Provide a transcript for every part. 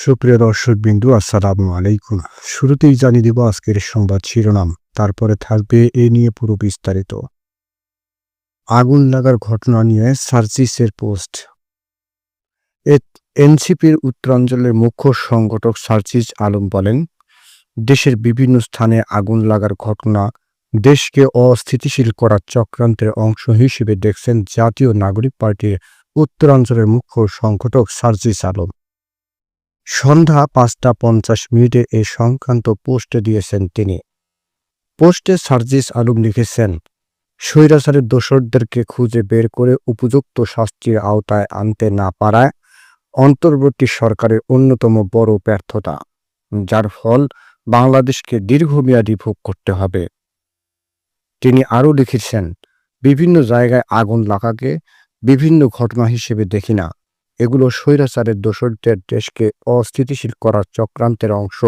সুপ্রিয় দর্শক বিন্দু আসসালামু আলাইকুম। শুরুতেই জানিয়ে দিব আজকের সংবাদ শিরোনাম, তারপরে থাকবে এ নিয়ে পুরো বিস্তারিত। আগুন লাগার ঘটনা নিয়ে সার্জিসের পোস্ট। এনসিপির উত্তরাঞ্চলের মুখ্য সংগঠক সার্জিস আলম বলেন, দেশের বিভিন্ন স্থানে আগুন লাগার ঘটনা দেশকে অস্থিতিশীল করার চক্রান্তের অংশ হিসেবে দেখছেন জাতীয় নাগরিক পার্টির উত্তরাঞ্চলের মুখ্য সংগঠক সার্জিস আলম। সন্ধ্যা পাঁচটা পঞ্চাশ মিনিটে এ সংক্রান্ত পোস্টে দিয়েছেন তিনি। পোস্টে সার্জিস আলম লিখেছেন স্বৈরাচারের দোসরদেরকে খুঁজে বের করে উপযুক্ত শাস্তির আওতায় আনতে না পারায় অন্তর্বর্তী সরকারের অন্যতম বড় ব্যর্থতা, যার ফল বাংলাদেশকে দীর্ঘমেয়াদী ভোগ করতে হবে। তিনি আরও লিখেছেন, বিভিন্ন জায়গায় আগুন লাগাকে বিভিন্ন ঘটনা হিসেবে দেখি না। এগুলো স্বৈরাচারের দোষরদের দেশকে অস্থিতিশীল করার চক্রান্তের অংশ।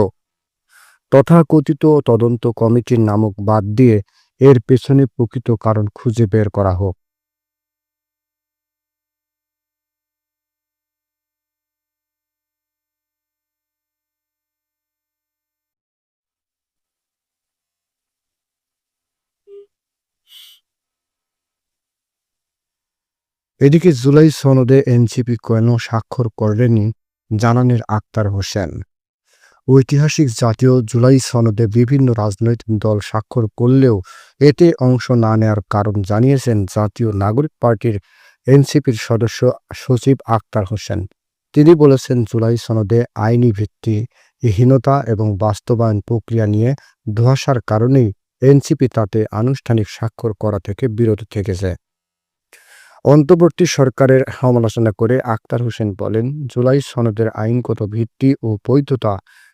তথাকথিত তদন্ত কমিটির নামক বাদ দিয়ে এর পেছনে প্রকৃত কারণ খুঁজে বের করা হোক। এদিকে জুলাই সনদে এনসিপি কেন স্বাক্ষর করেনি জানানের আক্তার হোসেন। ঐতিহাসিক জাতীয় জুলাই সনদে বিভিন্ন রাজনৈতিক দল স্বাক্ষর করলেও এতে অংশ না নেওয়ার কারণ জানিয়েছেন জাতীয় নাগরিক পার্টির এনসিপির সদস্য সচিব আক্তার হোসেন। তিনি বলেছেন, জুলাই সনদে আইনি ভিত্তিহীনতা এবং বাস্তবায়ন প্রক্রিয়া নিয়ে ধোয়াশার কারণেই এনসিপি তাতে আনুষ্ঠানিক স্বাক্ষর করা থেকে বিরত থেকেছে। অন্তর্বর্তী সরকারের সমালোচনা করে আক্তার হোসেন বলেন, জুলাই সনদের আইনগত ভিত্তি ও বৈধতা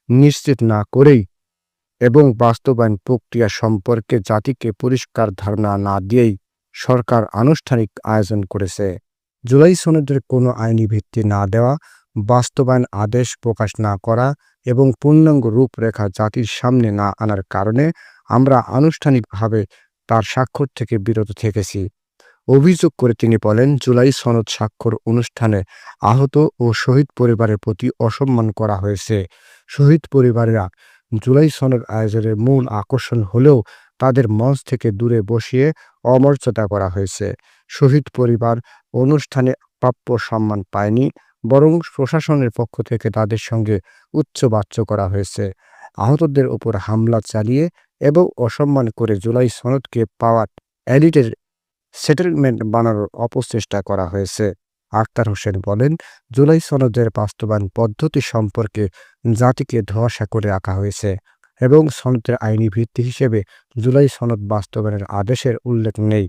নিশ্চিত না করেই এবং বাস্তবায়ন প্রক্রিয়া সম্পর্কে জাতিকে পরিষ্কার ধারণা না দিয়েই সরকার আনুষ্ঠানিক আয়োজন করেছে। জুলাই সনদের কোনো আইনি ভিত্তি না দেওয়া, বাস্তবায়ন আদেশ প্রকাশ না করা এবং পূর্ণাঙ্গ রূপরেখা জাতির সামনে না আনার কারণে আমরা আনুষ্ঠানিকভাবে তার স্বাক্ষর থেকে বিরত থেকেছি। অভিযোগ করে তিনি বলেন, জুলাই সনদ স্বাক্ষর অনুষ্ঠানে আহত ও শহীদ পরিবারের প্রতি অসম্মান করা হয়েছে। শহীদ পরিবারেরা জুলাই সনদ আয়োজনের মূল আকর্ষণ হলেও তাদের মঞ্চ থেকে দূরে বসিয়ে অমর্যাদা করা হয়েছে। শহীদ পরিবার অনুষ্ঠানে প্রাপ্য সম্মান পায়নি, বরং প্রশাসনের পক্ষ থেকে তাদের সঙ্গে উচ্চবাচ্য করা হয়েছে। আহতদের উপর হামলা চালিয়ে এবং অসম্মান করে জুলাই সনদকে পাওয়ার এডিটের সেটেলমেন্ট বানানোর অপচেষ্টা করা হয়েছে। আক্তার হোসেন বলেন, জুলাই সনদের বাস্তবায়ন পদ্ধতি সম্পর্কে জাতিকে ধোয়াশা করে রাখা হয়েছে এবং সনদের আইনি ভিত্তি হিসেবে জুলাই সনদ বাস্তবায়নের আদেশের উল্লেখ নেই।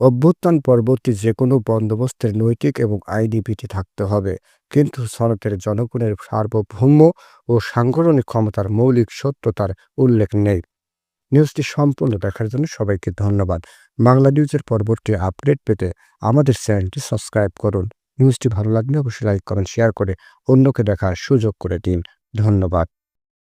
অভ্যুত্থান পরবর্তী যে কোনো বন্দোবস্তের নৈতিক এবং আইনি ভিত্তি থাকতে হবে, কিন্তু সনদের জনগণের সার্বভৌম ও সাংগঠনিক ক্ষমতার মৌলিক সত্যতার উল্লেখ নেই। নিউজটি সম্পূর্ণ দেখার জন্য সবাইকে ধন্যবাদ। বাংলা নিউজের পরবর্তী আপডেট পেতে আমাদের চ্যানেলটি সাবস্ক্রাইব করুন। নিউজটি ভালো লাগলে অবশ্যই লাইক করেন শেয়ার করে অন্যকে দেখার সুযোগ করে দিন। ধন্যবাদ।